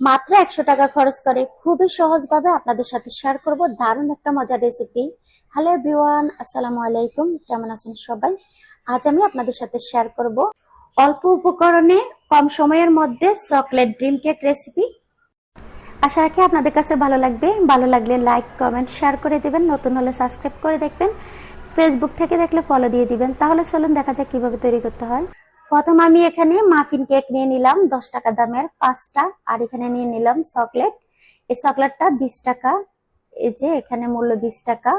মাত্র একশো টাকা খরচ করে খুবই সহজভাবে আপনাদের সাথে শেয়ার করব। দারুণ একটা মজার রেসিপি হ্যালো এভরিওয়ান আসসালামু আলাইকুম। কেমন আছেন সবাই? আজ আমি আপনাদের সাথে শেয়ার করব অল্প উপকরণে কম সময়ের মধ্যে চকলেট ড্রিম কেক রেসিপি আশা রাখি আপনাদের কাছে ভালো লাগবে। ভালো লাগলে লাইক কমেন্ট শেয়ার করে দিবেন। নতুন হলে সাবস্ক্রাইব করে দেখবেন। ফেসবুক থেকে দেখলে ফলো দিয়ে দিবেন। তাহলে চলুন দেখা যাক কীভাবে তৈরি করতে হয়। প্রথম আমি এখানে মাফিন কেক নিয়ে নিলাম, দশ টাকা দামের পাঁচটা। আর এখানে নিয়ে নিলাম চকলেট এই চকলেটটা বিশ টাকা, এই যে এখানে মূল্য বিশ টাকা।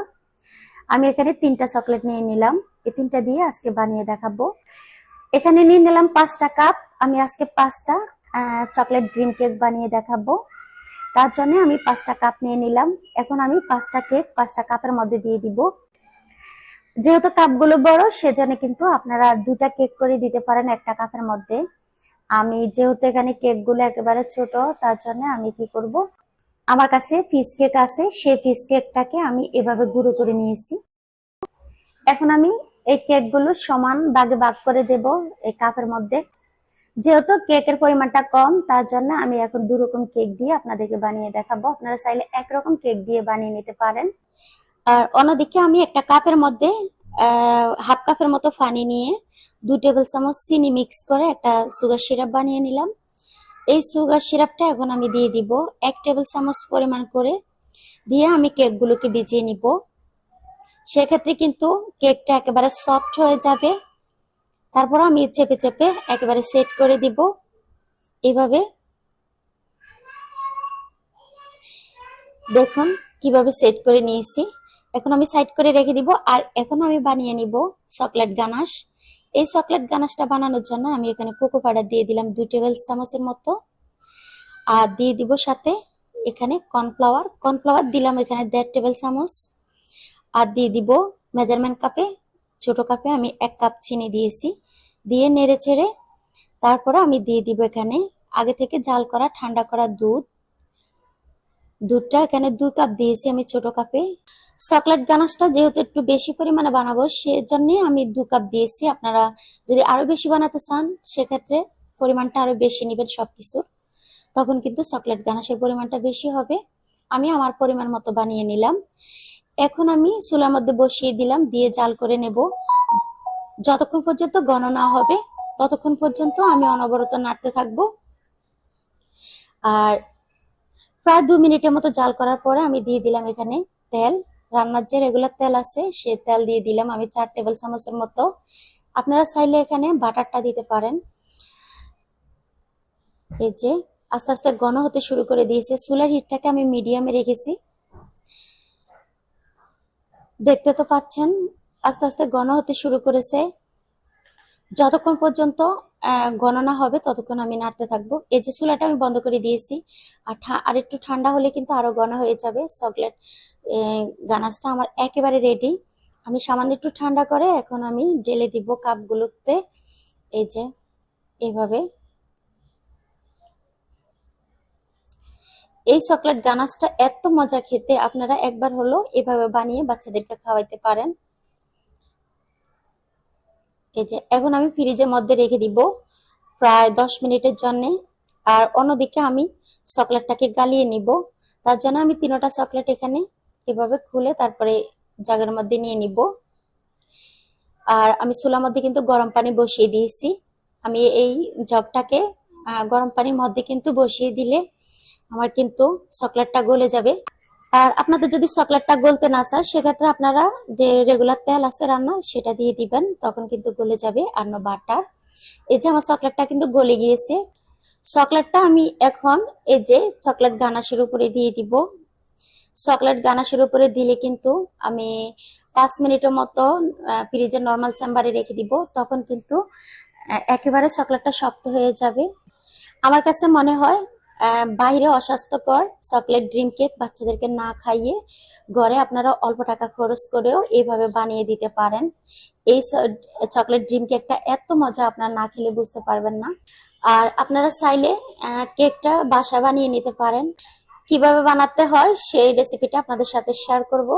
আমি এখানে তিনটা চকলেট নিয়ে নিলাম। এই তিনটা দিয়ে আজকে বানিয়ে দেখাবো। এখানে নিয়ে নিলাম পাঁচটা কাপ আমি আজকে পাঁচটা চকলেট ড্রিম কেক বানিয়ে দেখাবো। তার জন্য আমি পাঁচটা কাপ নিয়ে নিলাম। এখন আমি পাঁচটা কেক পাঁচটা কাপের মধ্যে দিয়ে দিব। যেহেতু কাপগুলো বড়, সেজন্য কিন্তু আপনারা দুটা কেক করে দিতে পারেন একটা কাপের মধ্যে। আমি যেহেতু এখানে কেকগুলো একেবারে ছোট, তার জন্য আমি কি করব? আমার কাছে ফিস কেক আছে, সেই ফিস কেকটাকে আমি এভাবে গুঁড়ো করে নিয়েছি। এখন আমি এই কেকগুলো সমান দাগে ভাগ করে দেব এই কাপের মধ্যে। যেহেতু কেকের পরিমাণটা কম, তার জন্য আমি এখন দু রকম কেক দিয়ে আপনাদেরকে বানিয়ে দেখাবো। আপনারা চাইলে একরকম কেক দিয়ে বানিয়ে নিতে পারেন। আর অন্যদিকে আমি একটা কাপের মধ্যে হাফ কাপের মতো পানি নিয়ে দু টেবিল চামচ চিনি মিক্স করে একটা সুগার সিরাপ বানিয়ে নিলাম। এই সুগার সিরাপটা এখন আমি দিয়ে দিব এক টেবিল চামচ পরিমাণ করে। দিয়ে আমি কেকগুলোকে ভিজিয়ে নিব। সেক্ষেত্রে কিন্তু কেকটা একেবারে সফট হয়ে যাবে। তারপর আমি চেপে চেপে একেবারে সেট করে দিব। এভাবে। দেখুন কীভাবে সেট করে নিয়েছি। এখন আমি সাইড করে রেখে দিব, আর এখন আমি বানিয়ে নিব চকলেট গানাশ এই চকলেট গানাশটা বানানোর জন্য আমি এখানে কোকো পাউডার দিয়ে দিলাম দুই টেবিল চামচের মতো। আর দিয়ে দিব সাথে এখানে কর্নফ্লাওয়ার কর্নফ্লাওয়ার দিলাম এখানে দেড় টেবিল চামচ। আর দিয়ে দিব মেজারমেন্ট কাপে ছোট কাপে আমি এক কাপ চিনি দিয়েছি। দিয়ে নেড়ে ছেড়ে তারপরে আমি দিয়ে দিব এখানে আগে থেকে জাল করা, ঠান্ডা করা দুধ। দুধটা এখানে দুই কাপ দিয়েছি আমি ছোট কাপে। চকলেট গানাশটা যেহেতু একটু বেশি পরিমাণে বানাবো, সেজন্য আমি দু কাপ দিয়েছি। আপনারা যদি আরও বেশি বানাতে চান, সেক্ষেত্রে পরিমাণটা আরও বেশি নেবেন সবকিছুর তখন কিন্তু চকলেট গানাসের পরিমাণটা বেশি হবে। আমি আমার পরিমাণ মতো বানিয়ে নিলাম। এখন আমি চুলার মধ্যে বসিয়ে দিলাম, দিয়ে জাল করে নেব। যতক্ষণ পর্যন্ত গণনা হবে, ততক্ষণ পর্যন্ত আমি অনবরত নাড়তে থাকব। আর প্রায় দু মিনিটের মতো জাল করার পরে আমি দিয়ে দিলাম এখানে তেল। রান্নার যে রেগুলার তেল আছে, সে তেল দিয়ে দিলাম আমি চার টেবিল চামচের মতো। আপনারা চাইলে এখানে বাটারটা দিতে পারেন। এই যে, আস্তে আস্তে ঘন হতে শুরু করে দিয়েছে। চুলার হিটটাকে আমি মিডিয়ামে রেখেছি। দেখতে তো পাচ্ছেন, আস্তে আস্তে ঘন হতে শুরু করেছে। যতক্ষণ পর্যন্ত গণনা হবে, ততক্ষণ আমি নাড়তে থাকব। এই যে চুলাটা আমি বন্ধ করে দিয়েছি, আর আর একটু ঠান্ডা হলে কিন্তু আরও ঘন হয়ে যাবে। চকলেট গানাসটা আমার একেবারে রেডি আমি সামান্য একটু ঠান্ডা করে এখন আমি ঢেলে দিব কাপগুলোতে। এই যে, এভাবে। এই চকলেট গানাসটা এত মজা খেতে, আপনারা একবার হলো এভাবে বানিয়ে বাচ্চাদেরকে খাওয়াইতে পারেন। এই যে, এখন আমি ফ্রিজের মধ্যে রেখে দিব প্রায় দশ মিনিটের জন্য। আর অন্যদিকে আমি চকলেটটাকে গালিয়ে নিব। তার জন্য আমি তিনোটা চকলেট এখানে এভাবে খুলে তারপরে জাগের মধ্যে নিয়ে নিব। আর আমি চুলার মধ্যে কিন্তু গরম পানি বসিয়ে দিয়েছি। আমি এই জগটাকে গরম পানির মধ্যে কিন্তু বসিয়ে দিলে আমার কিন্তু চকলেটটা গলে যাবে। আর আপনাদের যদি চকলেটটা গলতে না চায়, সেক্ষেত্রে আপনারা যে রেগুলার তেল আছে রান্না সেটা দিয়ে দিবেন, তখন কিন্তু গলে যাবে আর বাটার এই যে আমার চকলেটটা কিন্তু গলে গিয়েছে। চকলেটটা আমি এখন এই যে চকলেট গানাশের উপরে দিয়ে দিব। চকলেট গানাশের উপরে দিলে কিন্তু আমি পাঁচ মিনিটের মতো ফ্রিজের নর্মাল চেম্বারে রেখে দিব, তখন কিন্তু একেবারে চকলেটটা শক্ত হয়ে যাবে। আমার কাছে মনে হয় বাইরে অস্বাস্থ্যকর চকলেট ড্রিম কেক বাচ্চাদেরকে না খাইয়ে ঘরে আপনারা অল্প টাকা খরচ করেও এইভাবে বানিয়ে দিতে পারেন। এই চকলেট ড্রিম কেকটা এত মজা আপনারা না খেলে বুঝতে পারবেন না। আর আপনারা চাইলে কেকটা বাসায় বানিয়ে নিতে পারেন। কীভাবে বানাতে হয় সেই রেসিপিটা আপনাদের সাথে শেয়ার করব।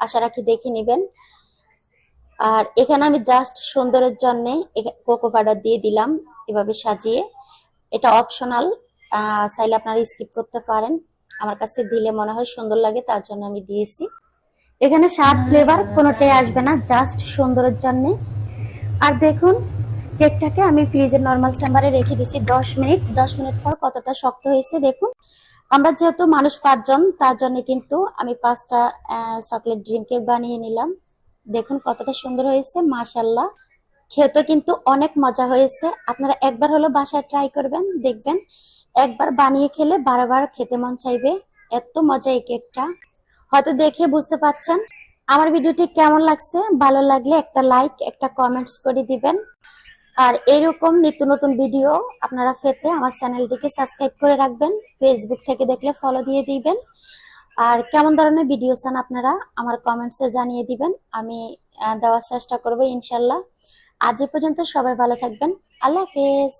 আশা রাখি দেখে নেবেন। আর এখানে আমি জাস্ট সুন্দরের জন্য কোকো পাউডার দিয়ে দিলাম এভাবে সাজিয়ে। এটা অপশনাল চাইলে আপনারা স্কিপ করতে পারেন। আমার কাছে দিলে মনে হয় সুন্দর লাগে, তার জন্য আমি দিয়েছি। এখানে স্বাদ ফ্লেভার কোনোটাই আসবে না জাস্ট সুন্দরের জন্য। আর দেখুন, কেকটাকে আমি ফ্রিজের নর্মাল চেম্বারে রেখে দিয়েছি দশ মিনিট। দশ মিনিট পর কতটা শক্ত হয়েছে, দেখুন। আমরা যেহেতু মানুষ পাঁচজন, তার জন্য কিন্তু আমি পাঁচটা চকলেট ড্রিম কেক বানিয়ে নিলাম। দেখুন কতটা সুন্দর হয়েছে মাশাল্লাহ খেতে কিন্তু অনেক মজা হয়েছে। আপনারা একবার হলো বাসায় ট্রাই করবেন, দেখবেন। একবার বানিয়ে খেলে বারবার খেতে মন চাইবে। এত মজা এই কেকটা। হয়তো দেখে বুঝতে পাচ্ছেন। আমার ভিডিওটি কেমন লাগছে? ভালো লাগলে একটা লাইক একটা কমেন্টস করে দিবেন। আর এরকম নিত্য নতুন ভিডিও আপনারা পেতে আমার চ্যানেলটিকে সাবস্ক্রাইব করে রাখবেন। ফেসবুক থেকে দেখলে ফলো দিয়ে দিবেন। আর কেমন ধরনের ভিডিও চান আপনারা আমার কমেন্টসে জানিয়ে দিবেন। আমি দেওয়ার চেষ্টা করব ইনশাল্লাহ। আজ পর্যন্ত সবাই ভালো থাকবেন। আল্লাহ হাফেজ।